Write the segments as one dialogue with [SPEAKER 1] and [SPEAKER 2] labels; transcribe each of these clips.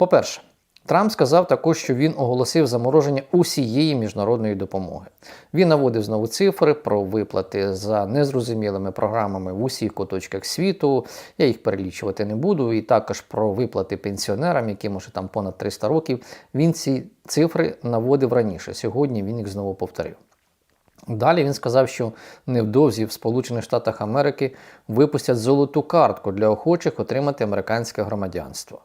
[SPEAKER 1] По-перше, Трамп сказав також, що він оголосив замороження усієї міжнародної допомоги. Він наводив знову цифри про виплати за незрозумілими програмами в усіх куточках світу. Я їх перелічувати не буду. І також про виплати пенсіонерам, яким уже там понад 300 років. Він ці цифри наводив раніше. Сьогодні він їх знову повторив. Далі він сказав, що невдовзі в Сполучених Штатах Америки випустять золоту картку для охочих отримати американське громадянство.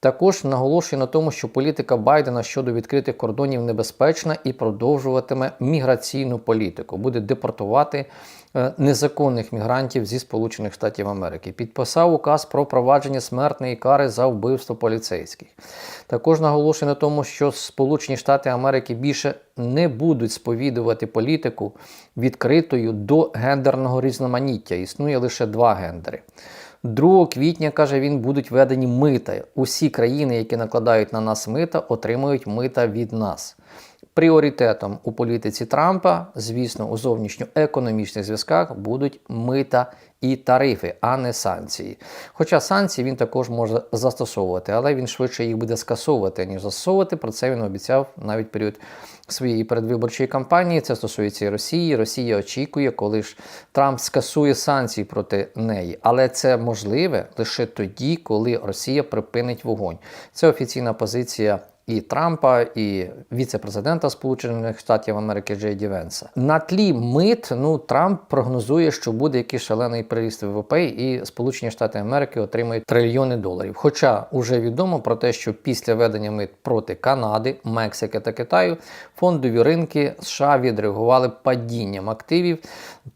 [SPEAKER 1] Також наголошує на тому, що політика Байдена щодо відкритих кордонів небезпечна і продовжуватиме міграційну політику, буде депортувати незаконних мігрантів зі Сполучених Штатів Америки. Підписав указ про провадження смертної кари за вбивство поліцейських. Також наголошує на тому, що Сполучені Штати Америки більше не будуть сповідувати політику відкритою до гендерного різноманіття. Існує лише два гендери. 2 квітня, каже він, будуть введені мита. Усі країни, які накладають на нас мита, отримують мита від нас. Пріоритетом у політиці Трампа, звісно, у зовнішньоекономічних зв'язках будуть мита і тарифи, а не санкції. Хоча санкції він також може застосовувати, але він швидше їх буде скасовувати, ніж застосовувати. Про це він обіцяв навіть період своєї передвиборчої кампанії. Це стосується і Росії. Росія очікує, коли ж Трамп скасує санкції проти неї. Але це можливе лише тоді, коли Росія припинить вогонь. Це офіційна позиція і Трампа, і віце-президента Сполучених Штатів Америки Джей Ді Венса. На тлі мит ну Трамп прогнозує, що буде якийсь шалений приріст ВВП, і Сполучені Штати Америки отримають трильйони доларів. Хоча вже відомо про те, що після ведення мит проти Канади, Мексики та Китаю фондові ринки США відреагували падінням активів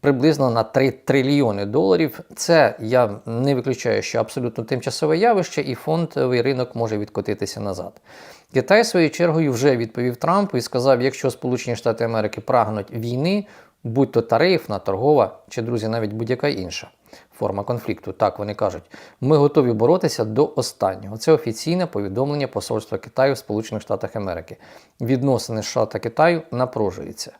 [SPEAKER 1] приблизно на 3 трильйони доларів. Це я не виключаю, що абсолютно тимчасове явище, і фондовий ринок може відкотитися назад. Китай своєю чергою вже відповів Трампу і сказав: якщо Сполучені Штати Америки прагнуть війни, будь то тарифна, торгова чи друзі, навіть будь-яка інша форма конфлікту, так вони кажуть, ми готові боротися до останнього. Це офіційне повідомлення Посольства Китаю в Сполучених Штатах Америки. Відносини США та Китаю напружуються.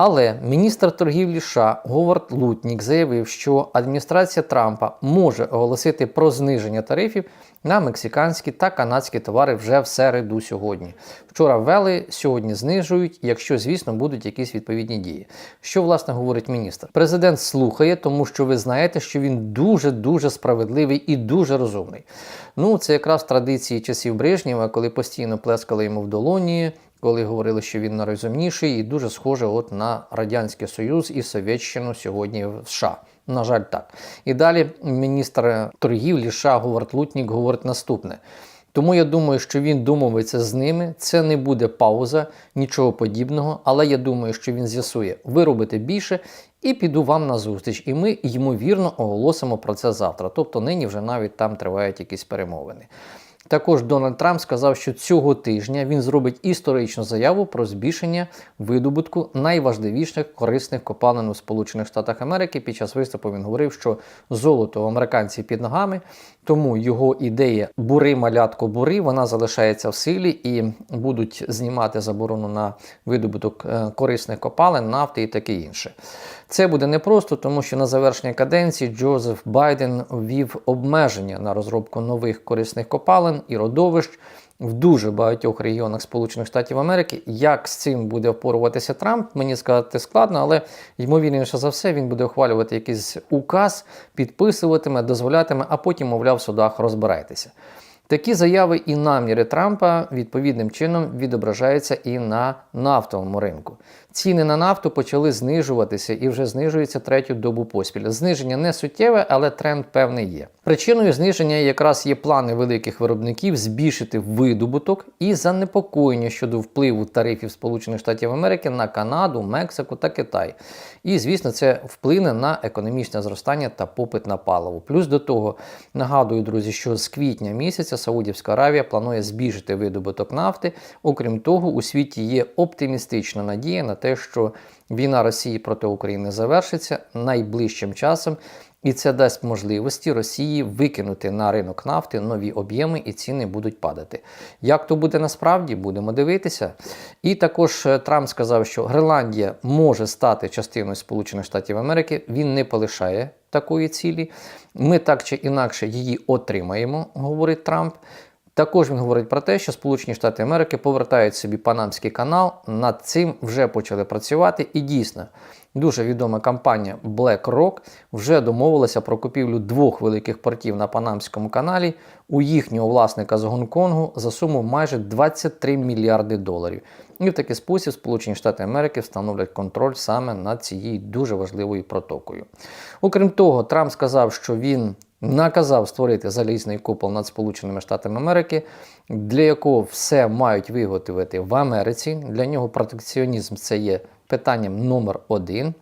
[SPEAKER 1] Але міністр торгівлі США Говард Лутнік заявив, що адміністрація Трампа може оголосити про зниження тарифів на мексиканські та канадські товари вже в середу сьогодні. Вчора ввели, сьогодні знижують, якщо, звісно, будуть якісь відповідні дії. Що власне говорить міністр? Президент слухає, тому що ви знаєте, що він дуже дуже справедливий і дуже розумний. Ну, це якраз традиції часів Брежнєва, коли постійно плескали йому в долоні коли говорили, що він найрозумніший, і дуже схоже от на Радянський Союз і Совєтщину сьогодні в США. На жаль, так. І далі міністр торгівлі США Говард Лутнік говорить наступне. Тому я думаю, що він домовиться з ними. Це не буде пауза, нічого подібного. Але я думаю, що він з'ясує, ви робите більше, і піду вам на зустріч. І ми, ймовірно, оголосимо про це завтра. Тобто нині вже навіть там тривають якісь перемовини. Також Дональд Трамп сказав, що цього тижня він зробить історичну заяву про збільшення видобутку найважливіших корисних копалин у Сполучених Штатах Америки. Під час виступу він говорив, що золото в американців під ногами, тому його ідея бури малятко бури вона залишається в силі і будуть знімати заборону на видобуток е, корисних копалин, нафти і таке інше. Це буде непросто, тому що на завершення каденції Джозеф Байден ввів обмеження на розробку нових корисних копалин і родовищ в дуже багатьох регіонах Сполучених Штатів Америки. Як з цим буде впоруватися Трамп, мені сказати складно, але ймовірніше за все він буде ухвалювати якийсь указ, підписуватиме, дозволятиме, а потім, мовляв, в судах розбирайтеся. Такі заяви і наміри Трампа відповідним чином відображаються і на нафтовому ринку. Ціни на нафту почали знижуватися і вже знижуються третю добу поспіль. Зниження не суттєве, але тренд певний є. Причиною зниження якраз є плани великих виробників збільшити видобуток і занепокоєння щодо впливу тарифів Сполучених Штатів Америки на Канаду, Мексику та Китай. І, звісно, це вплине на економічне зростання та попит на паливо. Плюс до того нагадую, друзі, що з квітня місяця Саудівська Аравія планує збільшити видобуток нафти. Окрім того, у світі є оптимістична надія на те, що війна Росії проти України завершиться найближчим часом. І це дасть можливості Росії викинути на ринок нафти нові об'єми і ціни будуть падати. Як то буде насправді, будемо дивитися. І також е, Трамп сказав, що Гренландія може стати частиною Сполучених Штатів Америки. Він не полишає такої цілі. Ми так чи інакше її отримаємо, говорить Трамп. Також він говорить про те, що Сполучені Штати Америки повертають собі Панамський канал. Над цим вже почали працювати. І дійсно, дуже відома компанія BlackRock вже домовилася про купівлю двох великих портів на Панамському каналі у їхнього власника з Гонконгу за суму майже 23 мільярди доларів. І в такий спосіб Сполучені Штати Америки встановлять контроль саме над цією дуже важливою протокою. Окрім того, Трамп сказав, що він наказав створити залізний купол над Сполученими Штатами Америки, для якого все мають виготовити в Америці. Для нього протекціонізм це є питанням номер один.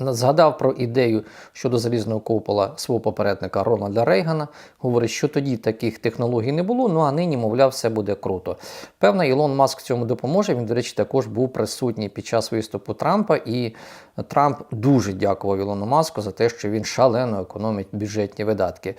[SPEAKER 1] Згадав про ідею щодо залізного купола свого попередника Рональда Рейгана. Говорить, що тоді таких технологій не було, ну а нині, мовляв, все буде круто. Певно, Ілон Маск в цьому допоможе. Він, до речі, також був присутній під час виступу Трампа, і Трамп дуже дякував Ілону Маску за те, що він шалено економить бюджетні видатки.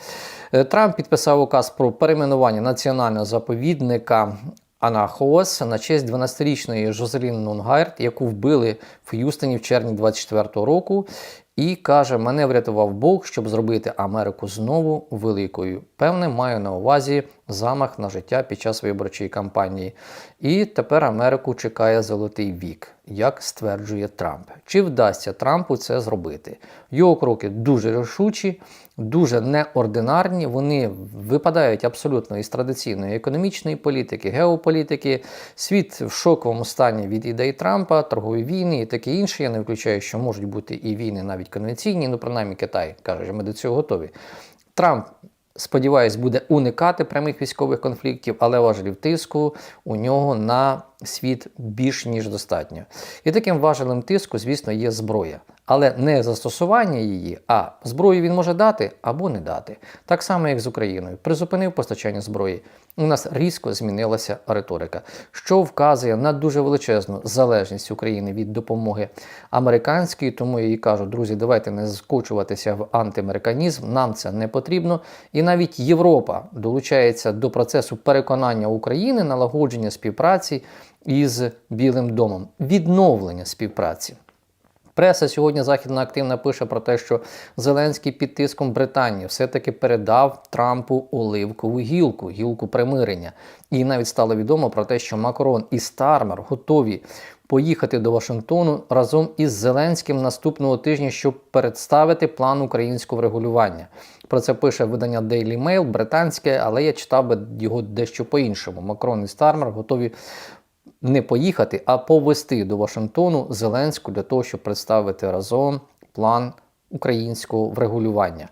[SPEAKER 1] Е, Трамп підписав указ про перейменування національного заповідника Анахоос на честь 12-річної Жозелін Нунгайрт, яку вбили в Х'юстоні в червні 24-го року. І каже, мене врятував Бог, щоб зробити Америку знову великою. Певне, маю на увазі замах на життя під час виборчої кампанії. І тепер Америку чекає золотий вік, як стверджує Трамп. Чи вдасться Трампу це зробити? Його кроки дуже рішучі, дуже неординарні. Вони випадають абсолютно із традиційної економічної політики, геополітики. Світ в шоковому стані від ідей Трампа, торгові війни і таке інше. Я не виключаю, що можуть бути і війни навіть конвенційні, ну принаймні Китай каже, що ми до цього готові. Трамп. Сподіваюсь, буде уникати прямих військових конфліктів, але важелів тиску у нього на світ більш ніж достатньо. І таким важелем тиску, звісно, є зброя. Але не застосування її, а зброю він може дати або не дати. Так само, як з Україною. Призупинив постачання зброї. У нас різко змінилася риторика, що вказує на дуже величезну залежність України від допомоги американської. Тому я їй кажу, друзі, давайте не скочуватися в антиамериканізм, нам це не потрібно. І навіть Європа долучається до процесу переконання України, налагодження співпраці із Білим домом, відновлення співпраці. Преса сьогодні західна активна пише про те, що Зеленський під тиском Британії все-таки передав Трампу оливкову гілку, гілку примирення. І навіть стало відомо про те, що Макрон і Стармер готові поїхати до Вашингтону разом із Зеленським наступного тижня, щоб представити план українського врегулювання. Про це пише видання Daily Mail, британське, але я читав би його дещо по-іншому. Макрон і Стармер готові не поїхати, а повести до Вашингтону Зеленську для того, щоб представити разом план українського врегулювання.